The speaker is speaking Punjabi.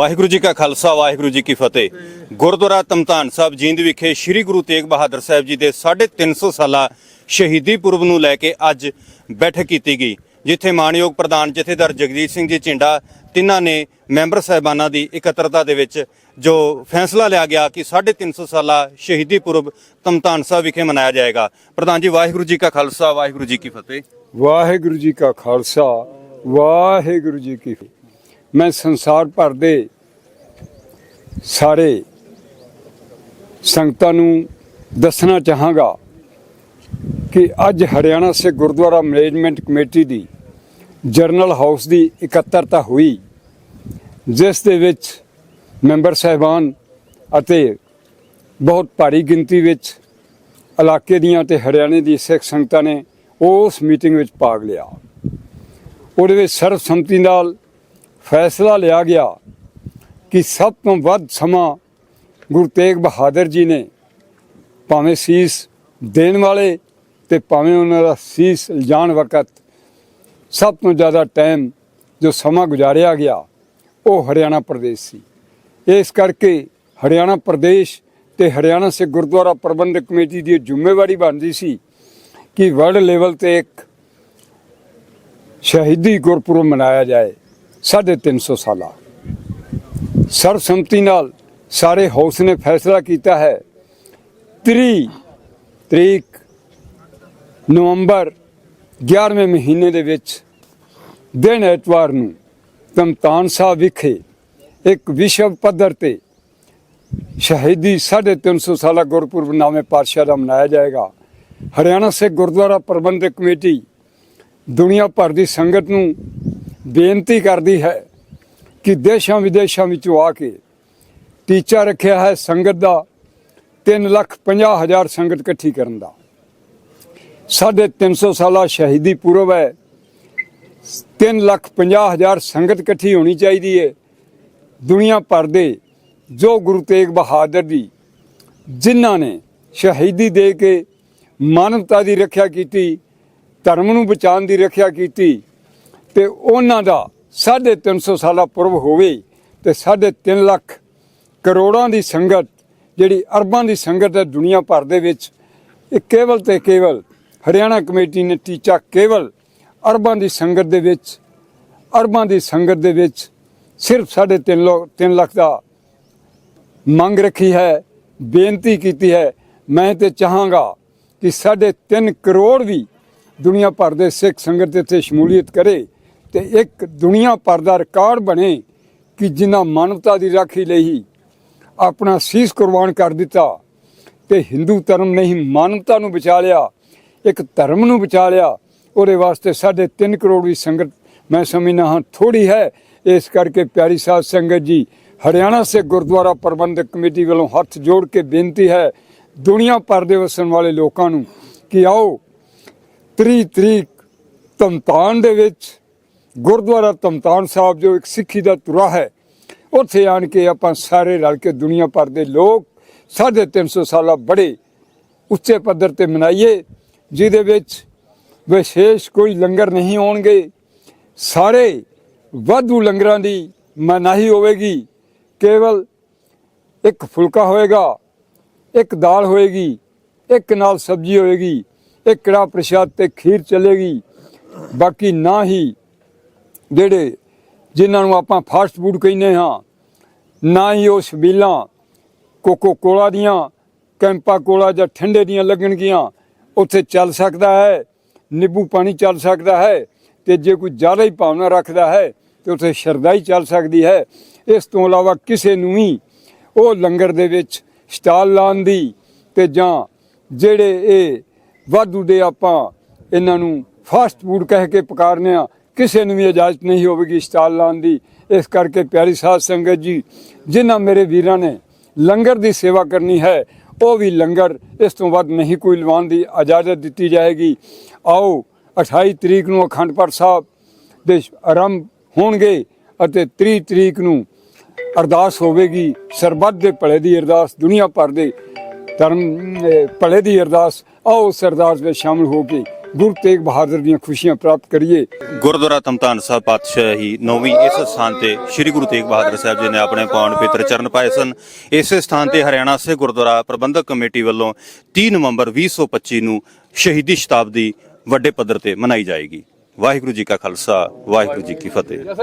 ਵਾਹਿਗੁਰੂ ਜੀ ਕਾ ਖਾਲਸਾ, ਵਾਹਿਗੁਰੂ ਜੀ ਕੀ ਫਤਿਹ। ਗੁਰਦੁਆਰਾ ਤਮਤਾਨ ਸਾਹਿਬ ਜੀਂਦ ਵਿਖੇ ਸ੍ਰੀ ਗੁਰੂ ਤੇਗ ਬਹਾਦਰ ਸਾਹਿਬ ਜੀ ਦੇ 350 ਸਾਲਾ ਸ਼ਹੀਦੀ ਪੁਰਬ ਨੂੰ ਲੈ ਕੇ ਅੱਜ ਬੈਠਕ ਕੀਤੀ ਗਈ, ਜਿੱਥੇ ਮਾਨਯੋਗ ਪ੍ਰਧਾਨ ਜਥੇਦਾਰ ਜਗਜੀਤ ਸਿੰਘ ਜੀ ਝਿੰਡਾ, ਤਿੰਨਾਂ ਨੇ ਮੈਂਬਰ ਸਾਹਿਬਾਨਾਂ ਦੀ ਇਕੱਤਰਤਾ ਦੇ ਵਿੱਚ ਜੋ ਫੈਸਲਾ ਲਿਆ ਗਿਆ ਕਿ 350 ਸਾਲਾ ਸ਼ਹੀਦੀ ਪੁਰਬ ਤਮਤਾਨ ਸਾਹਿਬ ਵਿਖੇ ਮਨਾਇਆ ਜਾਏਗਾ। ਪ੍ਰਧਾਨ ਜੀ, ਵਾਹਿਗੁਰੂ ਜੀ ਕਾ ਖਾਲਸਾ, ਵਾਹਿਗੁਰੂ ਜੀ ਕੀ ਫਤਿਹ। ਵਾਹਿਗੁਰੂ ਜੀ ਕਾ ਖਾਲਸਾ, ਵਾਹਿਗੁਰੂ ਜੀ ਕੀ ਫਤਿਹ। ਮੈਂ ਸੰਸਾਰ ਭਰ ਦੇ ਸਾਰੇ ਸੰਗਤਾਂ ਨੂੰ ਦੱਸਣਾ ਚਾਹਾਂਗਾ ਕਿ ਅੱਜ ਹਰਿਆਣਾ ਸੇ ਗੁਰਦੁਆਰਾ ਮੈਨੇਜਮੈਂਟ ਕਮੇਟੀ ਦੀ ਜਰਨਲ ਹਾਊਸ ਦੀ ਇਕੱਤਰਤਾ ਹੋਈ, ਜਿਸ ਦੇ ਵਿੱਚ ਮੈਂਬਰ ਸਹਿਬਾਨ ਅਤੇ ਬਹੁਤ ਭਾਰੀ ਗਿਣਤੀ ਵਿੱਚ ਇਲਾਕੇ ਦੀਆਂ ਤੇ ਹਰਿਆਣੇ ਦੀ ਸਿੱਖ ਸੰਗਤਾਂ ਨੇ ਉਸ ਮੀਟਿੰਗ ਵਿੱਚ ਭਾਗ ਲਿਆ। ਉਹਦੇ ਵਿੱਚ ਸਰਬਸੰਮਤੀ ਨਾਲ ਫੈਸਲਾ ਲਿਆ ਗਿਆ ਕਿ ਸਭ ਤੋਂ ਵੱਧ ਸਮਾਂ ਗੁਰੂ ਤੇਗ ਬਹਾਦਰ ਜੀ ਨੇ ਭਾਵੇਂ ਸੀਸ ਦੇਣ ਵਾਲੇ ਤੇ ਭਾਵੇਂ ਉਹਨਾਂ ਦਾ ਸੀਸ ਲਿਜਾਣ ਵਕਤ ਸਭ ਤੋਂ ਜ਼ਿਆਦਾ ਟਾਈਮ ਜੋ ਸਮਾਂ ਗੁਜ਼ਾਰਿਆ ਗਿਆ, ਉਹ ਹਰਿਆਣਾ ਪ੍ਰਦੇਸ਼ ਸੀ। ਇਸ ਕਰਕੇ ਹਰਿਆਣਾ ਪ੍ਰਦੇਸ਼ ਤੇ ਹਰਿਆਣਾ ਸੇ ਗੁਰਦੁਆਰਾ ਪ੍ਰਬੰਧਕ ਕਮੇਟੀ ਦੀ ਇਹ ਜ਼ਿੰਮੇਵਾਰੀ ਬਣਦੀ ਸੀ ਕਿ ਵਰਲਡ ਲੈਵਲ ਤੇ ਇੱਕ ਸ਼ਹੀਦੀ ਗੁਰਪੁਰਬ ਮਨਾਇਆ ਜਾਏ। 350 ਸਾਲਾ। ਸਰਬਸੰਮਤੀ ਨਾਲ ਸਾਰੇ ਹਾਊਸ ਨੇ ਫੈਸਲਾ ਕੀਤਾ ਹੈ। 30 ਤਰੀਕ ਨਵੰਬਰ 11ਵੇਂ ਮਹੀਨੇ ਦੇ ਵਿੱਚ ਦਿਨ ਐਤਵਾਰ ਨੂੰ ਤਮਤਾਨ ਸਾਹਿਬ ਵਿਖੇ ਇੱਕ ਵਿਸ਼ਵ ਪੱਧਰ ਤੇ ਸ਼ਹੀਦੀ 350 ਸਾਲਾ ਗੁਰਪੁਰਬ ਨਾਮੇ ਪਾਤਸ਼ਾਹ ਦਾ ਮਨਾਇਆ ਜਾਏਗਾ। ਹਰਿਆਣਾ ਸਿੱਖ ਗੁਰਦੁਆਰਾ ਪ੍ਰਬੰਧਕ ਕਮੇਟੀ ਦੁਨੀਆ ਭਰ ਦੀ ਸੰਗਤ ਨੂੰ ਬੇਨਤੀ ਕਰਦੀ ਹੈ ਕਿ ਦੇਸ਼ਾਂ ਵਿਦੇਸ਼ਾਂ ਵਿੱਚੋਂ ਆ ਕੇ ਟੀਚਾ ਰੱਖਿਆ ਹੈ ਸੰਗਤ ਦਾ 3 ਲੱਖ 50 ਹਜ਼ਾਰ ਸੰਗਤ ਇਕੱਠੀ ਕਰਨ ਦਾ। ਸਾਢੇ 300 ਸਾਲਾ ਸ਼ਹੀਦੀ ਪੁਰਬ ਹੈ। 3 ਲੱਖ 50 ਹਜ਼ਾਰ ਸੰਗਤ ਇਕੱਠੀ ਹੋਣੀ ਚਾਹੀਦੀ ਹੈ। ਦੁਨੀਆ ਭਰ ਦੇ ਜੋ ਗੁਰੂ ਤੇਗ ਬਹਾਦਰ ਜੀ, ਜਿਨ੍ਹਾਂ ਨੇ ਸ਼ਹੀਦੀ ਦੇ ਕੇ ਮਾਨਵਤਾ ਦੀ ਰੱਖਿਆ ਕੀਤੀ, ਧਰਮ ਨੂੰ ਬਚਾਉਣ ਦੀ ਰੱਖਿਆ ਕੀਤੀ ਤੇ ਉਹਨਾਂ ਦਾ 350 ਸਾਲਾ ਪੁਰਬ ਹੋਵੇ ਤੇ 3.5 ਲੱਖ ਕਰੋੜਾਂ ਦੀ ਸੰਗਤ, ਜਿਹੜੀ ਅਰਬਾਂ ਦੀ ਸੰਗਤ ਹੈ ਦੁਨੀਆ ਭਰ ਦੇ ਵਿੱਚ, ਇਹ ਕੇਵਲ ਤੇ ਕੇਵਲ ਹਰਿਆਣਾ ਕਮੇਟੀ ਨੇ ਟੀਚਾ ਕੇਵਲ ਅਰਬਾਂ ਦੀ ਸੰਗਤ ਦੇ ਵਿੱਚ, ਅਰਬਾਂ ਦੀ ਸੰਗਤ ਦੇ ਵਿੱਚ ਸਿਰਫ 3.5 ਲੱਖ 3 ਲੱਖ ਦਾ ਮੰਗ ਰੱਖੀ ਹੈ, ਬੇਨਤੀ ਕੀਤੀ ਹੈ। ਮੈਂ ਤੇ ਚਾਹਾਂਗਾ ਕਿ 3.5 ਕਰੋੜ ਵੀ ਦੁਨੀਆ ਭਰ ਦੇ ਸਿੱਖ ਸੰਗਤ ਇੱਥੇ ਸ਼ਮੂਲੀਅਤ ਕਰੇ। ਤੇ ਇੱਕ ਦੁਨੀਆ ਭਰ ਦਾ ਰਿਕਾਰਡ ਬਣੇ ਕਿ ਜਿਨ੍ਹਾਂ ਮਾਨਵਤਾ ਦੀ ਰਾਖੀ ਲਈ ਆਪਣਾ ਸੀਸ ਕੁਰਬਾਨ ਕਰ ਦਿੱਤਾ ਤੇ ਹਿੰਦੂ ਧਰਮ ਨਹੀਂ ਮਾਨਵਤਾ ਨੂੰ ਬਚਾ ਲਿਆ, ਇੱਕ ਧਰਮ ਨੂੰ ਬਚਾ ਲਿਆ, ਉਹਦੇ ਵਾਸਤੇ 3.5 ਕਰੋੜ ਦੀ ਸੰਗਤ, ਮੈਂ ਸਮਝਦਾ ਹਾਂ ਥੋੜੀ ਹੈ। ਇਸ ਕਰਕੇ ਪਿਆਰੀ ਸਾਧ ਸੰਗਤ ਜੀ, ਹਰਿਆਣਾ ਸੇ ਗੁਰਦੁਆਰਾ ਪ੍ਰਬੰਧਕ ਕਮੇਟੀ ਵੱਲੋਂ ਹੱਥ ਜੋੜ ਕੇ ਬੇਨਤੀ ਹੈ ਦੁਨੀਆ ਭਰ ਦੇ ਵਸਣ ਵਾਲੇ ਲੋਕਾਂ ਨੂੰ ਕਿ ਆਓ 30 ਤਰੀਕ ਤਮਤਾਨ ਦੇ ਵਿੱਚ ਗੁਰਦੁਆਰਾ ਤਮਤਾਨ ਸਾਹਿਬ, ਜੋ ਇੱਕ ਸਿੱਖੀ ਦਾ ਤੁਰਾ ਹੈ, ਉੱਥੇ ਆਣ ਕੇ ਆਪਾਂ ਸਾਰੇ ਰਲ ਕੇ ਦੁਨੀਆ ਭਰ ਦੇ ਲੋਕ 350 ਸਾਲਾ ਬੜੇ ਉੱਚੇ ਪੱਧਰ ਤੇ ਮਨਾਈਏ, ਜਿਹਦੇ ਵਿੱਚ ਵਿਸ਼ੇਸ਼ ਕੋਈ ਲੰਗਰ ਨਹੀਂ ਹੋਣਗੇ। ਸਾਰੇ ਵਾਧੂ ਲੰਗਰਾਂ ਦੀ ਮਨਾਹੀ ਹੋਵੇਗੀ। ਕੇਵਲ ਇੱਕ ਫੁਲਕਾ ਹੋਏਗਾ, ਇੱਕ ਦਾਲ ਹੋਏਗੀ, ਇੱਕ ਨਾਲ ਸਬਜ਼ੀ ਹੋਏਗੀ, ਇੱਕ ਕੜਾ ਪ੍ਰਸ਼ਾਦ ਤੇ ਖੀਰ ਚਲੇਗੀ। ਬਾਕੀ ਨਾ ਹੀ ਜਿਹੜੇ ਜਿਨ੍ਹਾਂ ਨੂੰ ਆਪਾਂ ਫਾਸਟ ਫੂਡ ਕਹਿੰਦੇ ਹਾਂ, ਨਾ ਹੀ ਉਹ ਸਬੀਲਾਂ ਕੋਕੋ ਕੋਲਾ ਦੀਆਂ ਕੈਂਪਾ ਕੋਲਾ ਜਾਂ ਠੰਡੇ ਦੀਆਂ ਲੱਗਣਗੀਆਂ, ਉੱਥੇ ਚੱਲ ਸਕਦਾ ਹੈ, ਨਿੰਬੂ ਪਾਣੀ ਚੱਲ ਸਕਦਾ ਹੈ, ਤੇ ਜੇ ਕੋਈ ਜ਼ਿਆਦਾ ਹੀ ਭਾਵਨਾ ਰੱਖਦਾ ਹੈ, ਤੇ ਉੱਥੇ ਸ਼ਰਦਾਈ ਚੱਲ ਸਕਦੀ ਹੈ। ਇਸ ਤੋਂ ਇਲਾਵਾ ਕਿਸੇ ਨੂੰ ਵੀ ਉਹ ਲੰਗਰ ਦੇ ਵਿੱਚ ਸਟਾਲ ਲਾਉਣ ਦੀ ਤੇ ਜਾਂ ਜਿਹੜੇ ਇਹ ਵਾਧੂ ਦੇ ਆਪਾਂ ਇਹਨਾਂ ਨੂੰ ਫਾਸਟ ਫੂਡ ਕਹਿ ਕੇ ਪੁਕਾਰਨੇ ਆ ਕਿਸੇ ਨੂੰ ਵੀ ਇਜਾਜ਼ਤ ਨਹੀਂ ਹੋਵੇਗੀ ਸਟਾਲ ਲਾਉਣ ਦੀ। ਇਸ ਕਰਕੇ ਪਿਆਰੀ ਸਾਧ ਸੰਗਤ ਜੀ, ਜਿਨ੍ਹਾਂ ਮੇਰੇ ਵੀਰਾਂ ਨੇ ਲੰਗਰ ਦੀ ਸੇਵਾ ਕਰਨੀ ਹੈ, ਉਹ ਵੀ ਲੰਗਰ ਇਸ ਤੋਂ ਵੱਧ ਨਹੀਂ ਕੋਈ ਲਵਾਉਣ ਦੀ ਇਜਾਜ਼ਤ ਦਿੱਤੀ ਜਾਏਗੀ। ਆਓ 28 ਤਰੀਕ ਨੂੰ ਅਖੰਡ ਪਾਠ ਸਾਹਿਬ ਦੇ ਆਰੰਭ ਹੋਣਗੇ ਅਤੇ 30 ਤਰੀਕ ਨੂੰ ਅਰਦਾਸ ਹੋਵੇਗੀ। ਸਰਬੱਤ ਦੇ ਭਲੇ ਦੀ ਅਰਦਾਸ, ਦੁਨੀਆ ਭਰ ਦੇ ਧਰਮ ਭਲੇ ਦੀ ਅਰਦਾਸ। ਆਓ ਉਸ ਅਰਦਾਸ ਵਿੱਚ ਸ਼ਾਮਲ ਹੋ ਕੇ ਗੁਰੂ ਤੇਗ ਬਹਾਦਰ ਦੀਆਂ ਖੁਸ਼ੀਆਂ ਪ੍ਰਾਪਤ ਕਰੀਏ। ਗੁਰਦੁਆਰਾ ਤਮਤਾਨ ਸਾਹਿਬ ਪਾਤਸ਼ਾਹੀ ਨੌਵੀਂ ਇਸ ਸਥਾਨ ਤੇ ਸ੍ਰੀ ਗੁਰੂ ਤੇਗ ਬਹਾਦਰ ਸਾਹਿਬ ਜੀ ਨੇ ਆਪਣੇ ਪਾਵਨ ਪਵਿੱਤਰ ਚਰਨ ਪਾਏ ਸਨ। ਇਸੇ ਸਥਾਨ ਤੇ ਹਰਿਆਣਾ ਸੇ ਗੁਰਦੁਆਰਾ ਪ੍ਰਬੰਧਕ ਕਮੇਟੀ ਵੱਲੋਂ 30 ਨਵੰਬਰ 2025 ਨੂੰ ਸ਼ਹੀਦੀ ਸ਼ਤਾਬਦੀ ਵੱਡੇ ਪੱਧਰ ਤੇ ਮਨਾਈ ਜਾਏਗੀ। ਵਾਹਿਗੁਰੂ ਜੀ ਕਾ ਖਾਲਸਾ, ਵਾਹਿਗੁਰੂ ਜੀ ਕੀ ਫਤਿਹ।